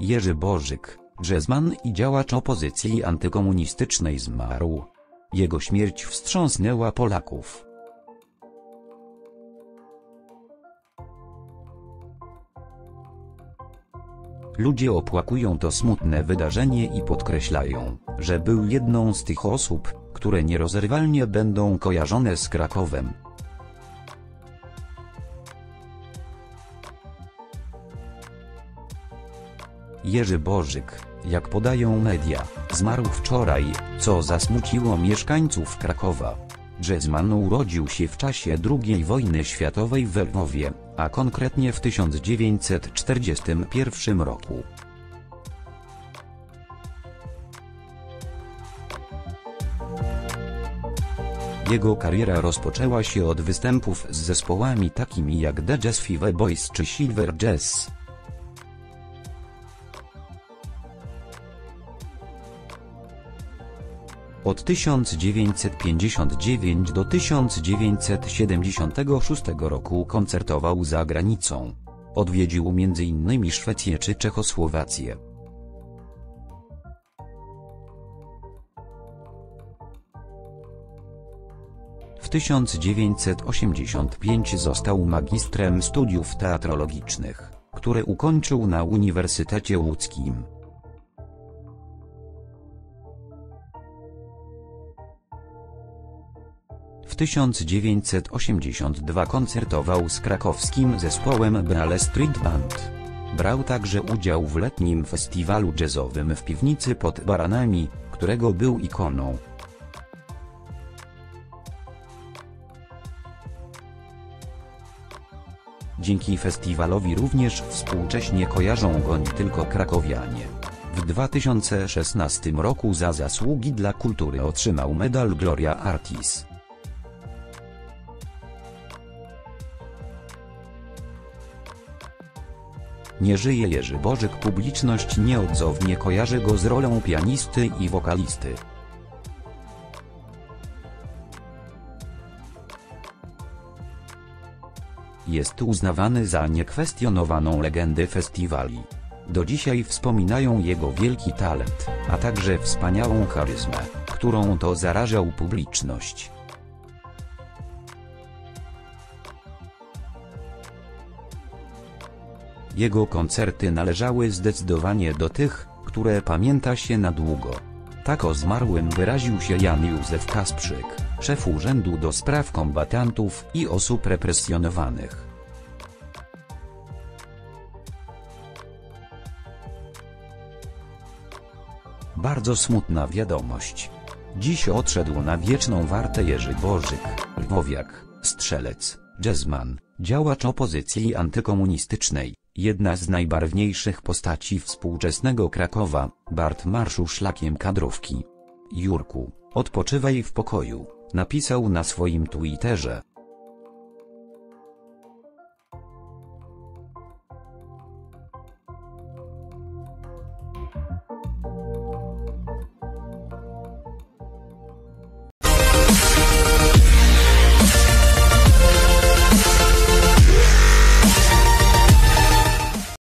Jerzy Bożyk, jazzman i działacz opozycji antykomunistycznej zmarł. Jego śmierć wstrząsnęła Polaków. Ludzie opłakują to smutne wydarzenie i podkreślają, że był jedną z tych osób, które nierozerwalnie będą kojarzone z Krakowem. Jerzy Bożyk, jak podają media, zmarł wczoraj, co zasmuciło mieszkańców Krakowa. Jazzman urodził się w czasie II wojny światowej w Lwowie, a konkretnie w 1941 roku. Jego kariera rozpoczęła się od występów z zespołami takimi jak The Jazz Five Boys czy Silver Jazz. Od 1959 do 1976 roku koncertował za granicą. Odwiedził m.in. Szwecję czy Czechosłowację. W 1985 został magistrem studiów teatrologicznych, które ukończył na Uniwersytecie Łódzkim. W 1982 koncertował z krakowskim zespołem Brale Street Band. Brał także udział w letnim festiwalu jazzowym w piwnicy pod Baranami, którego był ikoną. Dzięki festiwalowi również współcześnie kojarzą go nie tylko krakowianie. W 2016 roku za zasługi dla kultury otrzymał medal Gloria Artis. Nie żyje Jerzy Bożyk publiczność nieodzownie kojarzy go z rolą pianisty i wokalisty. Jest uznawany za niekwestionowaną legendę festiwali. Do dzisiaj wspominają jego wielki talent, a także wspaniałą charyzmę, którą to zarażał publiczność. Jego koncerty należały zdecydowanie do tych, które pamięta się na długo. Tak o zmarłym wyraził się Jan Józef Kasprzyk, szef Urzędu do Spraw Kombatantów i Osób Represjonowanych. Bardzo smutna wiadomość. Dziś odszedł na wieczną wartę Jerzy Bożyk, lwowiak, strzelec, jazzman, działacz opozycji antykomunistycznej, jedna z najbarwniejszych postaci współczesnego Krakowa, Bart marszu szlakiem kadrówki. Jurku, odpoczywaj w pokoju, napisał na swoim Twitterze.